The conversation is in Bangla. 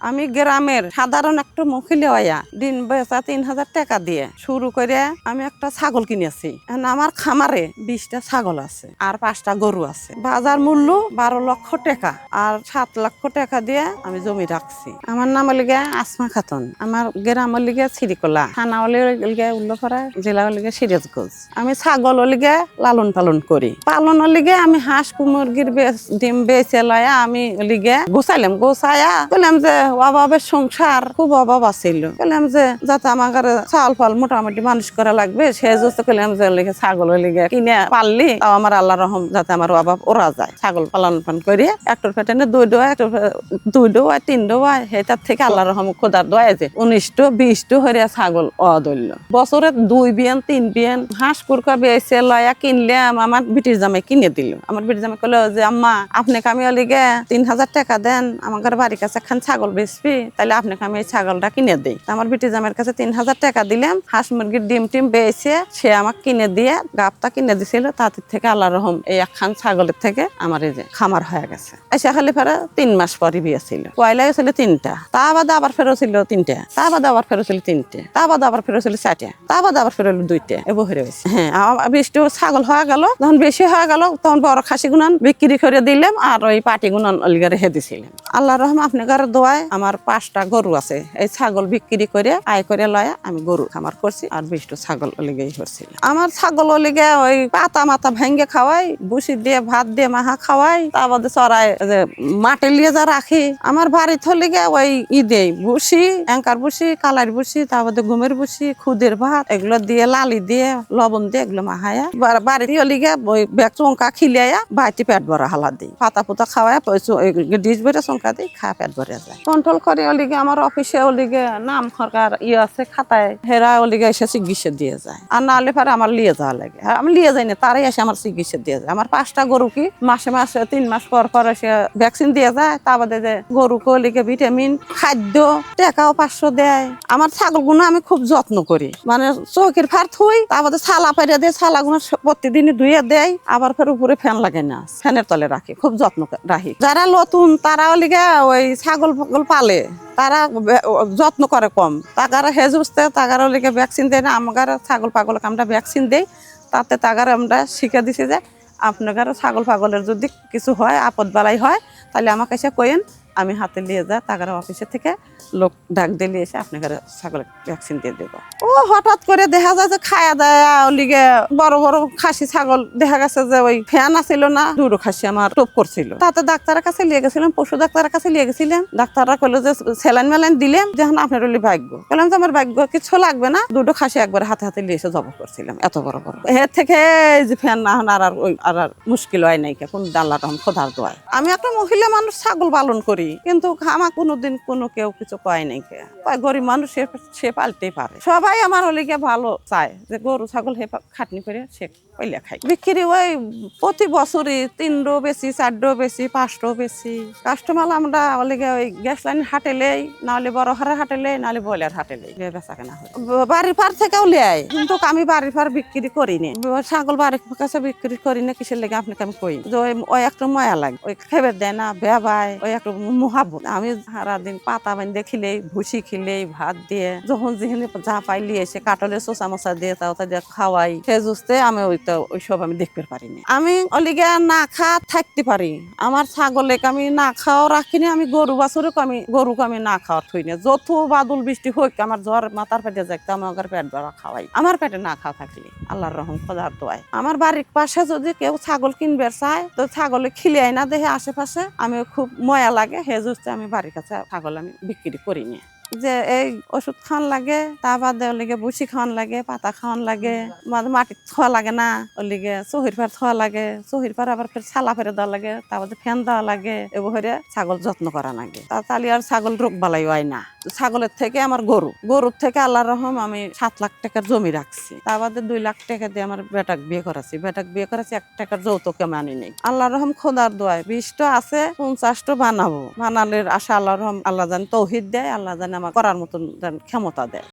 আমি গ্রামের সাধারণ একটা মহিলা দিন বেচা তিন হাজার টাকা দিয়ে শুরু করে আমি একটা ছাগল কিনেছি। আমার খামারে বিশটা ছাগল আছে আর পাঁচটা গরু আছে। বাজার মূল্য বারো লক্ষ টাকা আর সাত লক্ষ টাকা দিয়ে আমি জমি রাখছি। আমার নাম লিগে আসমা খাতুন। আমার গ্রাম লিগে সিরিকলা। থানা লিগে উল্লপাড়া, জেলা লিগে সিরাজগঞ্জ। আমি ছাগল লিগে লালন পালন করি। পালন লিগে আমি হাঁস মুরগির ডিম বেচে লয়া আমি লিগে গোছাইলাম। গোছায়া বললাম যে অভাবের সংসার খুব অভাব আছিল। বললাম যে, যাতে আমার চাল ফাল মোটামুটি মানুষ করা লাগবে, সে জন্য করলাম যে লিগে ছাগল লিগে কিনে পারলি তাও আমার আল্লাহ রহম যাতে আমার অভাব ওরা যায়। ছাগল পালন পালন করি একটার পেটে দুই ডোয়া, একটার দুই ডোয়া, তিন ডোয়া সেটার থেকে আল্লাহ রহম খোদার দোয়া যে উনিশটো বিশটো হরিয়া ছাগল অদল্য। বছরে দুই বিয়ান, তিন বিয়ান, হাঁস কুরকা বেছে লয়া কিনলে আমার বিটির জামাই কিনে দিল। আমার বিটির জামাই কলো যে, আম্মা আপনাকে আমি লিগে তিন হাজার টাকা দেন আমার বাড়ির কাছে একখান ছাগল বেচবি, তাহলে আপনাকে আমি এই ছাগলটা কিনে দিই। আমার বিটির জামাইয়ের কাছে তিন হাজার টাকা দিলাম, হাঁস মুরগির ডিম টিম বেছে সে আমাকে কিনে দিয়ে গাবটা কিনে দিছিল তাদের থেকে আল্লাহ রহম এই একখান ছাগলের থেকে আমার এই যে খামার হয়ে গেছে। এসে খালি ফেরা তিন মাস পরে বিয়ে ছিল। পয়লাই ছিল তিনটা, তা বাদে আবার ফেরো ছিল তিনটা, তা বাদে আবার ফেরো ছিল তিনটে, তা বাদে আবার ফেরো ছিল চারটা, তা বাদে আবার ফেরো দুইটা এবার হয়ে গেছে হ্যাঁ বৃষ্টি ছাগল হয়ে গেল, যখন বেশি হয়ে গেল, তখন বড় খাসি গুনান বিক্রি করে দিলাম, আর ওই পাটি গুনান অলিগারে হে দিছিলাম আল্লাহ রহম আপনার দোয়ায় আমার পাঁচটা গরু আছে। এই ছাগল বিক্রি করে, আয় করে লয়া আমি গরু খামার করছি আর বৃষ্টি ছাগল অলিগেই করছিলাম আমার ছাগল অলিগে ওই পাতা মাথা ভেঙ্গে খাওয়াই বুসি দিয়ে, ভাত দিয়ে মাহা খাওয়াই, তা বাদে চড়াই মাঠে লিয়ে যা রাখি। আমার বাড়ি থলিগে ওই ই দেই বুসি অ্যাঙ্কার বুসি কালার বুসি তা বাদে ঘুমের বুসি খুদের ভাত, এগুলো দিয়ে, লালি দিয়ে, লবণ দিয়ে এগুলো মাহায়া। বা- বাড়ি দিয়ে লিগে ওই ব্যাগ চঙ্কা খিলিয়া বাড়িতে পেট ভরা হালা দিই। পাতা পুতা খাওয়াই ডিশ বেড়ে চঙ্কা দিই খা পেট ভরে যায়। কন্ট্রোল করে ওলিগে, আমার অফিসে ওলিগে নাম সরকার ইয়ে আছে, খাতায় হেরা ওলিগে এসে চিকিৎসা দিয়ে যায়। আর না হলে পরে আমার লিয়ে যাওয়া লাগে। আমি লিয়ে যাই না, তারাই এসে আমার চিকিৎসা দিয়ে যায়। আমার পাঁচটা গরু কি মাসে মাসে, তিন মাস পর পর এসে ভ্যাকসিন দিয়ে যায়। তা বাদে যে গরুকে ওলিগে ভিটামিন খাদ্য টাকাও পাঁচশো দেয়। আমার ছাগলগুলো আমি খুব যত্ন করি। মানে চৌকির ফার থুই, তা বাদে ছালা পাইরে দিয়ে, ছালাগুলো প্রতিদিনই ধুয়ে দেয়। আবার ফের উপরে ফ্যান লাগে না, ফ্যানের তলে রাখি, খুব যত্ন রাখি। যারা নতুন, তারা ওলিগে ওই ছাগল পালে, তারা যত্ন করে কম। তাগারা হেজ উঠতে তাগারা লেগে ভ্যাকসিন দেয় না আমার ছাগল পাগলকে আমরা ভ্যাকসিন দেই, তাতে তাগার আমরা শিখে দিছি যে আপনার ছাগল পাগলের যদি কিছু হয় আপদ বালাই হয়, তাহলে আমাকে এসে কইেন আমি হাতে নিয়ে যা, তাগার অফিসে থেকে লোক ডাক দিলে এসে আপনার ছাগল ভ্যাকসিন দিয়ে দেবো। ও, হঠাৎ করে দেখা যায় যে খায়া দেয়, ওলিগে বড় বড় খাসি ছাগল দেখা গেছে যে ওই ফ্যান আছিল না, দুটো খাসি আমার টোপ করছিল। তাতে ডাক্তারের কাছে নিয়ে গেছিলাম, পশু ডাক্তারের কাছে নিয়ে গেছিলাম। ডাক্তাররা কইলো যে স্যালাইন মেলাইন দিলেন যখন আপনার ওলি ভাগ্য। বললাম যে আমার ভাগ্য কিছু লাগবে না, দুটো খাসি একবার হাতে হাতে নিয়ে এসে জব করছিলাম, এত বড় বড়। এর থেকে যে ফ্যান না আর আর ওই, আর মুশকিল হয় নাই কোন ডাল্লা রকম খোদার দোয়ায়। আমি একটা মহিলা মানুষ, ছাগল পালন করি। কিন্তু আমার কোনোদিন কোনো কেউ কিছু কয় নাই কে। গরিব মানুষ সে পালতেই পারে সবাই আমার ওলিকে ভালো চায় যে গরু, ছাগল হে খাটনি করে সে পয়লা খাই বিক্রি ওই প্রতি বছরই তিনডো বেশি, চারডো বেশি, পাঁচডো বেশি। কাস্টমার আমরা ওলিকে ওই গ্যাস লাইন হাটেলেই নাহলে বড় হারে হাটেলে নাহলে ব্রয়লার হাটেলেই বেচা কেনা হয়। ব- বাড়ির পার থেকেও লেয়, কিন্তু আমি বাড়ির পার বিক্রি করি নি। ছাগল বাড়ির কাছে বিক্রি করি না, কিসের লেগে আপনাকে আমি কই? যে ওই একটা ময়া লাগে, ওই খেবে দেয় না বেবাই ওই একটা মহাব্বত আমি সারাদিন পাতা বান দেখিলেই ভুসি খিলেই, ভাত দিয়ে, যখন যেখানে যা পাইলি এসে কাটলে চোষা মশা দিয়ে তা দিয়ে খাওয়াই। সে জুসতে আমি ওই তো ওই সব আমি দেখতে পারিনি। আমি অলিগে না খা থাকতে পারি। আমার ছাগলেকে আমি না খাওয়া রাখিনি আমি গরু বাছুরকে আমি, গরুকে আমি না খাওয়ার থই না। যত বাদল বৃষ্টি হোক, আমার জ্বর মাথার পেটে যাইতে আমার পেট ভরা খাওয়াই। আমার পেটে না খাওয়া থাকলে, আল্লাহর রহম খোদার দোয়াই আমার বাড়ির পাশে যদি কেউ ছাগল কিনবে চায়, তো ছাগলে খিলে না দেখে আশেপাশে আমি খুব ময়া লাগে। হে হচ্ছে আমি বাড়ির কাছে ছাগল আমি বিক্রি করি নিয়ে যে এই ওষুধ খাওয়ান লাগে, তা বাদে ওলিগে বুসি খাওয়ান লাগে, পাতা খাওয়ান লাগে মাটি থোয়া লাগে না ওলিগে চহির ফার থোয়া লাগে, চহির ফার আবার ফের ছালা ফেরে দেওয়া লাগে তারপর ফ্যান দেওয়া লাগে এবারে ছাগল যত্ন করা লাগে। তা তাহলে আর ছাগল রোগ বালাই হয় না। ছাগলের থেকে আমার গরু। গরুর থেকে আল্লাহ রহম আমি সাত লাখ টাকার জমি রাখছি। তার বাদে দুই লাখ টাকা দিয়ে আমার বেটাক বিয়ে করাছি। বেটাক বিয়ে করাছি, এক টাকার যৌতুকে মানি নেই। আল্লাহ রহম খোদার দোয়ায় বিশটা আছে, পঞ্চাশটা বানাবো। বানালের আশা আল্লাহ রহম, আল্লাহ জান তৌহিদ দেয়, আল্লাহ জান আমার করার মতন যেন ক্ষমতা দেয়।